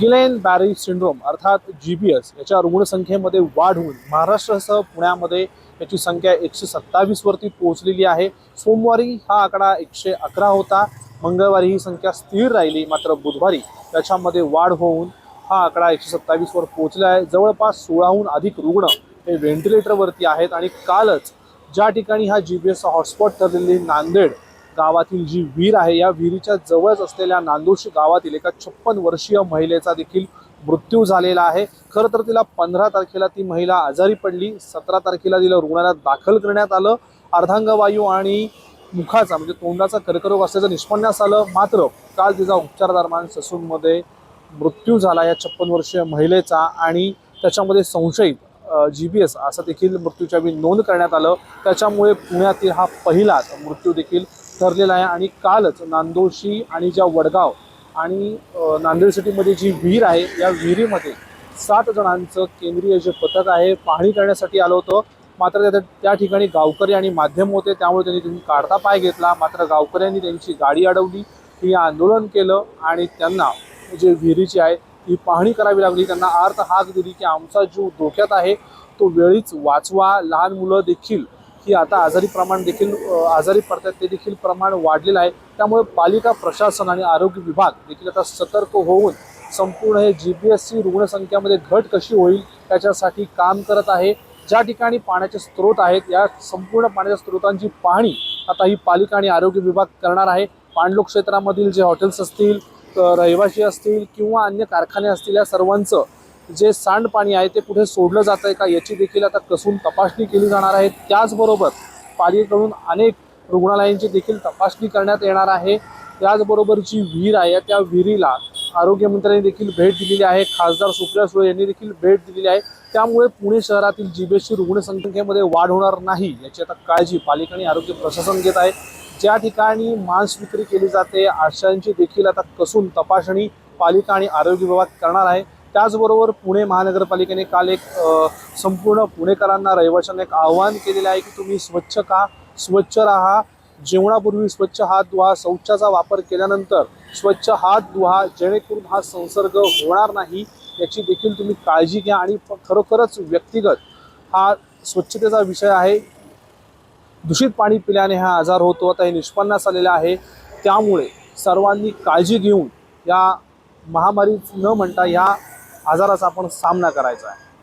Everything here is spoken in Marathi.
गिलेन बॅरी सिंड्रोम अर्थात जी बी एस याच्या रुग्णसंख्येमध्ये वाढ होऊन महाराष्ट्रासह पुण्यामध्ये याची संख्या एकशे सत्तावीसवरती पोहोचलेली आहे. सोमवारी हा आकडा एकशे अकरा होता. मंगळवारी ही संख्या स्थिर राहिली मात्र बुधवारी त्याच्यामध्ये वाढ होऊन हा आकडा एकशे सत्तावीसवर पोहोचला आहे. जवळपास सोळाहून अधिक रुग्ण हे व्हेंटिलेटरवरती आहेत आणि कालच ज्या ठिकाणी हा जी बी एसचा हॉटस्पॉट ठरलेली नांदेड गावातील जी विहीर आहे या विहिरीच्या जवळच असलेल्या नांदोशी गावातील एका छप्पन वर्षीय महिलेचा देखील मृत्यू झालेला आहे. खरं तर तिला पंधरा तारखेला ती महिला आजारी पडली. सतरा तारखेला तिला रुग्णालयात दाखल करण्यात आलं. अर्धांगवायू आणि मुखाचा म्हणजे तोंडाचा कर्करोग असल्याचं निष्पन्नास आलं. मात्र काल तिचा उपचारादरम्यान ससूनमध्ये मृत्यू झाला या छप्पन वर्षीय महिलेचा आणि त्याच्यामध्ये संशयित जी बी एस असं देखील मृत्यूच्या वेळी नोंद करण्यात आलं. त्याच्यामुळे पुण्यातील हा पहिलाच मृत्यू देखील ठरलेला आहे आणि कालच नांदोशी आणि ज्या वडगाव आणि नांदेड सिटीमध्ये जी विहीर आहे या विहिरीमध्ये सात जणांचं केंद्रीय जे पथक आहे पाहणी करण्यासाठी आलं होतं. मात्र त्या त्या ठिकाणी गावकरी आणि माध्यम होते त्यामुळे त्यांनी तुम्ही काढता पाय घेतला. मात्र गावकऱ्यांनी त्यांची गाडी अडवली ही आंदोलन केलं आणि त्यांना जे विहिरीची आहे ती पाहणी करावी लागली. त्यांना अर्थ हाक दिली की आमचा जीव धोक्यात आहे तो वेळीच वाचवा. लहान मुलं देखील की आता आजारी प्रमाण देखील आजारी पडतात ते देखील प्रमाण वाढलेलं आहे. त्यामुळे पालिका प्रशासन आणि आरोग्य विभाग देखील आता सतर्क होऊन संपूर्ण हे जी बी सी रुग्णसंख्यामध्ये घट कशी होईल त्याच्यासाठी काम करत आहे. ज्या ठिकाणी पाण्याचे स्रोत आहेत या संपूर्ण पाण्याच्या स्रोतांची पाहणी आता ही पालिका आणि आरोग्य विभाग करणार आहे. पाणलोक क्षेत्रामधील जे हॉटेल्स असतील रहिवासी असतील किंवा अन्य कारखाने असतील या सर्वांचं जे सांडपाणी आहे ते कुठे सोडलं जात आहे का याची देखील आता कसून तपासणी केली जाणार आहे. त्याचबरोबर पालिकेकडून अनेक रुग्णालयांची देखील तपासणी करण्यात येणार आहे. त्याचबरोबर जी विहीर आहे. त्या विहिरीला आरोग्यमंत्र्यांनी देखील भेट दिलेली आहे. खासदार सुप्रिया सुळे यांनी देखील भेट दिलेली आहे. त्यामुळे पुणे शहरातील जीबीएसची रुग्णसंख्येमध्ये वाढ होणार नाही याची आता काळजी पालिका आणि आरोग्य प्रशासन घेत आहे. ज्या ठिकाणी मांस विक्री केली जाते आशांची देखील आता कसून तपासणी पालिका आणि आरोग्य विभाग करणार आहे. त्याचबरोबर पुणे महानगरपालिकेने काल एक संपूर्ण पुणेकरांना रहिवाशांना एक आवाहन केलेलं आहे की तुम्ही स्वच्छ का? स्वच्छ राहा. जेवणापूर्वी स्वच्छ हात धुवा. शौचाचा वापर केल्यानंतर स्वच्छ हात धुवा. जेणेकरून हा संसर्ग होणार नाही याची देखील तुम्ही काळजी घ्या आणि खरोखरच व्यक्तिगत हा स्वच्छतेचा विषय आहे. दूषित पाणी पिल्याने हा आजार होतो. आता हे निष्पन्नास आलेला आहे. त्यामुळे सर्वांनी काळजी घेऊन या महामारी न म्हणता या आजाराचा आपण सामना करायचा आहे.